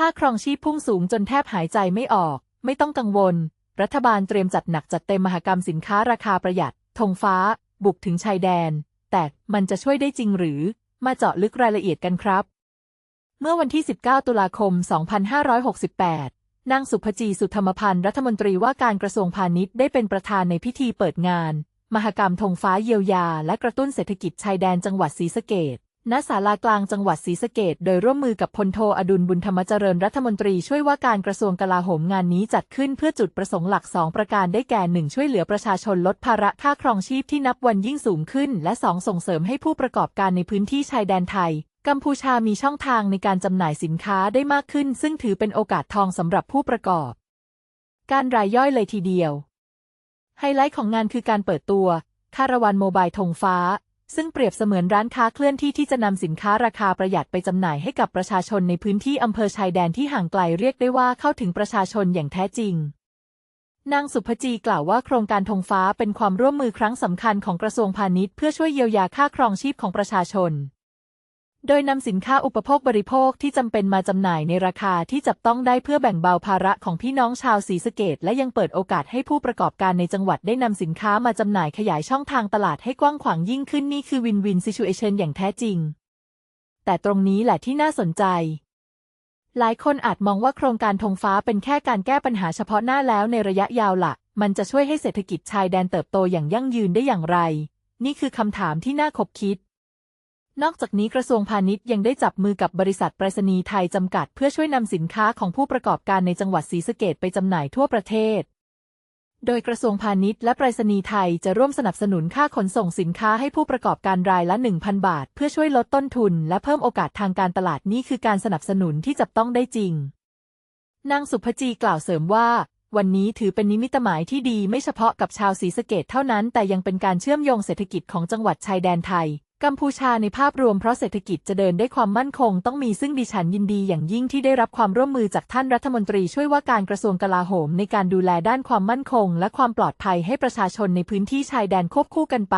ค่าครองชีพพุ่งสูงจนแทบหายใจไม่ออก ไม่ต้องกังวล รัฐบาลเตรียมจัดหนักจัดเต็มมหกรรมสินค้าราคาประหยัด ธงฟ้า บุกถึงชายแดน แต่มันจะช่วยได้จริงหรือ มาเจาะลึกรายละเอียดกันครับ เมื่อวันที่ 19 ตุลาคม 2568 นางสุภจีสุธรรมพันธ์รัฐมนตรีว่าการกระทรวงพาณิชย์ได้เป็นประธานในพิธีเปิดงาน มหกรรมธงฟ้าเยียวยา และกระตุ้นเศรษฐกิจชายแดนจังหวัดศรีสะเกษ ณศาลากลางจังหวัดศรีสะเกษโดยร่วมมือกับพลโทอดุลบุญธรรมเจริญรัฐมนตรีช่วยว่าการกระทรวงกลาโหมงานนี้จัดขึ้นเพื่อจุดประสงค์หลัก 2 ประการได้แก่ 1 ช่วยเหลือประชาชนลดภาระค่าครองชีพที่นับวันยิ่งสูงขึ้น และ 2 ส่งเสริมให้ผู้ประกอบการในพื้นที่ชายแดนไทย กัมพูชามีช่องทางในการจำหน่ายสินค้าได้มากขึ้น ซึ่งถือเป็นโอกาสทองสำหรับผู้ประกอบ การรายย่อยเลยทีเดียว ไฮไลท์ของงานคือการเปิดตัวคาราวานโมบายธงฟ้า ซึ่งเปรียบเสมือนร้านค้าเคลื่อนที่ที่จะนำสินค้าราคาประหยัดไปจำหน่ายให้กับประชาชนในพื้นที่อำเภอชายแดนที่ห่างไกลเรียกได้ว่าเข้าถึงประชาชนอย่างแท้จริง นางสุภจีกล่าวว่าโครงการธงฟ้าเป็นความร่วมมือครั้งสำคัญของกระทรวงพาณิชย์เพื่อช่วยเยียวยาค่าครองชีพของประชาชน โดยนำสินค้าอุปโภคบริโภคที่จำเป็นมาจำหน่ายในราคาที่จับต้องได้เพื่อแบ่งเบาภาระของพี่น้องชาวศรีสะเกดและยังเปิดโอกาสให้ผู้ประกอบการในจังหวัดได้นำสินค้ามาจำหน่ายขยายช่องทางตลาดให้กว้างขวางยิ่งขึ้นนี่คือวินวินซิชูเอชันอย่างแท้จริง แต่ตรงนี้แหละที่น่าสนใจ หลายคนอาจมองว่าโครงการธงฟ้าเป็นแค่การแก้ปัญหาเฉพาะหน้าแล้วในระยะยาวละมันจะช่วยให้เศรษฐกิจชายแดนเติบโตอย่างยั่งยืนได้อย่างไร นี่คือคำถามที่น่าคบคิด นอกจากนี้กระทรวงพาณิชย์ยังได้จับมือกับบริษัทไปรษณีย์ไทยจำกัด เพื่อช่วยนำสินค้าของผู้ประกอบการในจังหวัดศรีสะเกดไปจำหน่ายทั่วประเทศ โดยกระทรวงพาณิชย์และไปรษณีย์ไทยจะร่วมสนับสนุนค่าขนส่งสินค้าให้ผู้ประกอบการรายละ 1,000 บาท เพื่อช่วยลดต้นทุน และเพิ่มโอกาสทางการตลาดนี่คือการสนับสนุนที่จับต้องได้จริง นางสุภจีกล่าวเสริมว่าวันนี้ถือเป็นนิมิตหมายที่ดีไม่เฉพาะกับชาวศรีสะเกดเท่านั้น แต่ยังเป็นการเชื่อมโยงเศรษฐกิจของจังหวัดชายแดนไทย กัมพูชาในภาพรวมเพราะเศรษฐกิจจะเดินได้ความมั่นคงต้องมีซึ่งดิฉันยินดีอย่างยิ่งที่ได้รับความร่วมมือจากท่านรัฐมนตรีช่วยว่าการกระทรวงกลาโหมในการดูแลด้านความมั่นคง และความปลอดภัยให้ประชาชนในพื้นที่ชายแดนควบคู่กันไป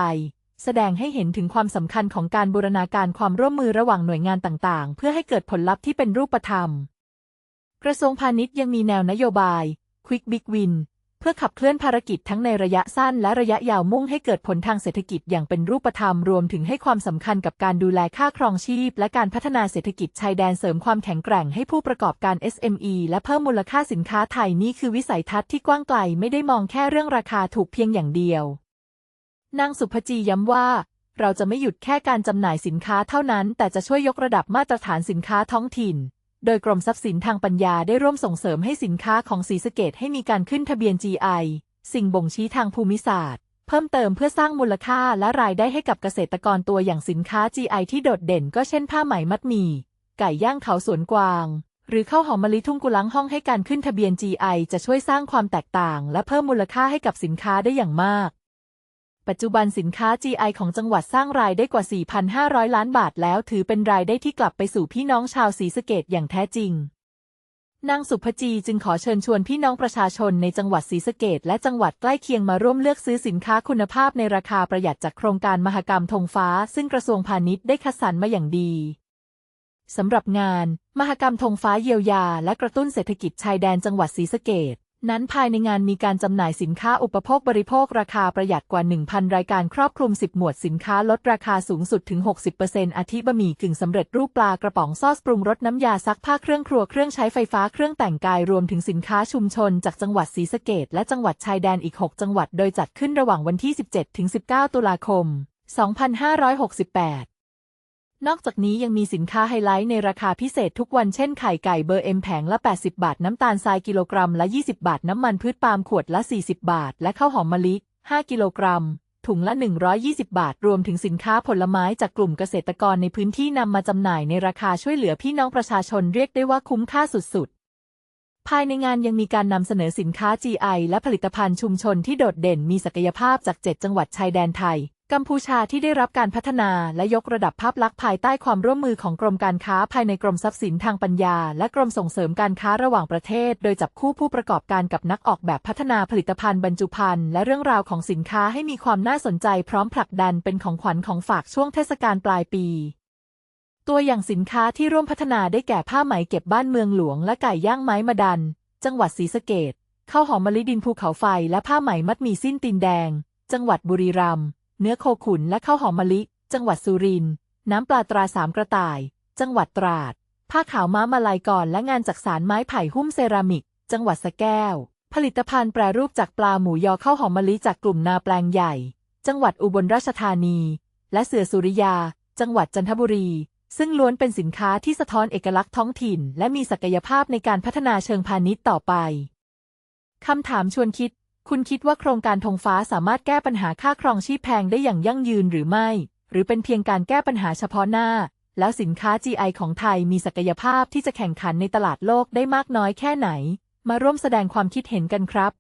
แสดงให้เห็นถึงความสำคัญของการบูรณาการความร่วมมือระหว่างหน่วยงานต่างๆ เพื่อให้เกิดผลลัพธ์ที่เป็นรูปธรรม กระทรวงพาณิชย์ยังมีแนวนโยบาย Quick Big Win พื่อขับเคลื่อนภารกิจทั้งในระยะสั้นและระยะยาวมุ่งให้เกิดผลทางเศรษฐกิจอย่างเป็นรูปธรรมรวมถึงให้ความสำคัญกับการดูแลค่าครองชีพ และการพัฒนาเศรษฐกิจชายแดนเสริมความแข็งแกร่งให้ผู้ประกอบการ SME และเพิ่มมูลค่าสินค้าไทยนี่คือวิสัยทัศน์ที่กว้างไกลไม่ได้มองแค่เรื่องราคาถูกเพียงอย่างเดียวนางสุภจีย้ำว่า เราจะไม่หยุดแค่การจำหน่ายสินค้าเท่านั้น แต่จะช่วยยกระดับมาตรฐานสินค้าท้องถิ่น โดยกรมทรัพย์สินทางปัญญาได้ร่วมส่งเสริมให้สินค้าของศรีสะเกดให้มีการขึ้นทะเบียน GI สิ่งบ่งชี้ทางภูมิศาสตร์ เพิ่มเติมเพื่อสร้างมูลค่าและรายได้ให้กับเกษตรกรตัวอย่างสินค้า GI ที่โดดเด่นก็เช่นผ้าไหมมัดหมี่ ไก่ย่างเขาสวนกวาง หรือข้าวหอมมะลิทุ่งกุลังห้องให้การขึ้นทะเบียน GI จะช่วยสร้างความแตกต่าง และเพิ่มมูลค่าให้กับสินค้าได้อย่างมาก ปัจจุบันสินค้า GI ของจังหวัดสร้างรายได้กว่า 4,500 ล้านบาทแล้วถือเป็นรายได้ที่กลับไปสู่พี่น้องชาวศรีสะเกดอย่างแท้จริง นางสุภจีจึงขอเชิญชวนพี่น้องประชาชนในจังหวัดศรีสะเกดและจังหวัดใกล้เคียงมาร่วมเลือกซื้อสินค้าคุณภาพในราคาประหยัดจากโครงการมหกรรมธงฟ้า ซึ่งกระทรวงพาณิชย์ได้คัดสรรมาอย่างดีสำหรับงาน มหกรรมธงฟ้าเยียวยา และกระตุ้นเศรษฐกิจชายแดนจังหวัดศรีสะเกด นั้นภายในงานมีการจำหน่ายสินค้าอุปโภคบริโภคราคาประหยัดกว่า 1,000 รายการครอบคลุม 10 หมวดสินค้าลดราคาสูงสุดถึง 60%อาทิบะหมี่กึ่งสำเร็จรูปปลากระป๋องซอสปรุงรสน้ำยาซักผ้าเครื่องครัวเครื่องใช้ไฟฟ้าเครื่องแต่งกายรวมถึงสินค้าชุมชน จากจังหวัดศรีสะเกดและจังหวัดชายแดนอีก 6 จังหวัดโดยจัดขึ้นระหว่างวันที่ 17-19 ตุลาคม 2568 นอกจากนี้ยังมีสินค้าไฮไลท์ในราคาพิเศษทุกวันเช่นไข่ไก่เบอร์เอ็มแผงละ 80 บาท น้ำตาลทรายกิโลกรัมละ 20 บาท น้ำมันพืชปาล์มขวดละ 40 บาท และข้าวหอมมะลิ 5 กิโลกรัม ถุงละ 120 บาท รวมถึงสินค้าผลไม้จากกลุ่มเกษตรกรในพื้นที่นำมาจำหน่ายในราคาช่วยเหลือพี่น้องประชาชนเรียกได้ว่าคุ้มค่าสุดๆ ภายในงานยังมีการนำเสนอสินค้า GI และผลิตภัณฑ์ชุมชนที่โดดเด่นมีศักยภาพจาก 7 จังหวัดชายแดนไทย กัมพูชาที่ได้รับการพัฒนาและยกระดับภาพลักษณ์ภายใต้ความร่วมมือของกรมการค้าภายในกรมทรัพย์สินทางปัญญา และกรมส่งเสริมการค้าระหว่างประเทศ โดยจับคู่ผู้ประกอบการกับนักออกแบบพัฒนาผลิตภัณฑ์บรรจุภัณฑ์และเรื่องราวของสินค้าให้มีความน่าสนใจพร้อมผลักดันเป็นของขวัญของฝากช่วงเทศกาลปลายปี ตัวอย่างสินค้าที่ร่วมพัฒนาได้แก่ผ้าไหมเก็บบ้านเมืองหลวง และไก่ย่างไม้มาดัน จังหวัดศรีสะเกดข้าวหอมมะลิดินภูเขาไฟ และผ้าไหมมัดมีสิ้นตีนแดง จังหวัดบุรีรัมย์ เนื้อโคขุนและข้าวหอมมะลิ จังหวัดสุรินทร์ น้ำปลาตราสามกระต่าย จังหวัดตราด ผ้าขาวม้ามาลายก่อนและงานจักสารไม้ไผ่หุ้มเซรามิก จังหวัดสะแก้ว ผลิตภัณฑ์แปรรูปจากปลาหมูยอข้าวหอมมะลิจากกลุ่มนาแปลงใหญ่ จังหวัดอุบลราชธานี และเสือสุริยา จังหวัดจันทบุรี ซึ่งล้วนเป็นสินค้าที่สะท้อนเอกลักษณ์ท้องถิ่น และมีศักยภาพในการพัฒนาเชิงพาณิชย์ต่อไปคำถามชวนคิด คุณคิดว่าโครงการธงฟ้าสามารถแก้ปัญหาค่าครองชีพแพงได้อย่างยั่งยืนหรือไม่ หรือเป็นเพียงการแก้ปัญหาเฉพาะหน้า แล้วสินค้า GI ของไทยมีศักยภาพที่จะแข่งขันในตลาดโลกได้มากน้อยแค่ไหน มาร่วมแสดงความคิดเห็นกันครับ